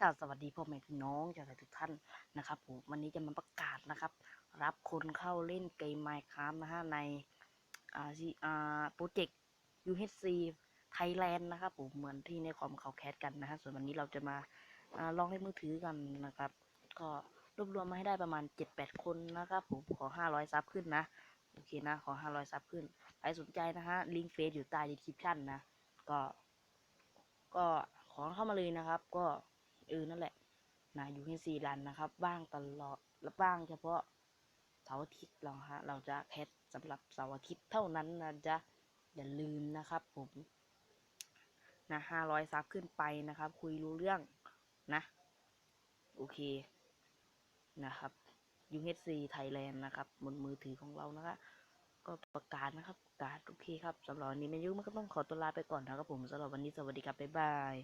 กาสวัสดีพ่อแม่พี่น้องชาวไทยทุกท่านนะครับผมวันนี้จะมาประกาศนะครับ รับคนเข้าเล่นเกม Minecraft นะฮะในอ่าซีอ่าโปรเจกต์ UHC Thailand นะครับผมเหมือนที่ในคอมเขาแคสกันนะฮะส่วนวันนี้เราจะมาอ่าลองให้มือถือกันนะครับ ก็รวบรวมมาให้ได้ประมาณ 7-8 คนนะครับผมขอ 500 ซับขึ้นนะ โอเคนะ ขอ 500 ซับขึ้น ใครสนใจนะฮะ ลิงก์เฟซอยู่ใต้ description นะ ก็ ก็ขอเข้ามาเลยนะครับ ก็ เออนั่นแหละนะอยู่ที่ซีรันนะครับว่างตลอดและว่างเฉพาะเสาร์อาทิตย์เราฮะเราจะแคสสำหรับเสาร์อาทิตย์เท่านั้นนะจ๊ะอย่าลืมนะครับ ผมนะห้าร้อยซับขึ้นไปนะครับ คุยรู้เรื่องนะ โอเคนะครับ UHC Thailand นะครับบนมือถือของเรานะครับก็ประกาศนะครับประกาศโอเคครับสำหรับวันนี้แมนยูมันก็ต้องขอตัวลาไปก่อนนะครับผมสำหรับวันนี้สวัสดีครับบ๊ายบาย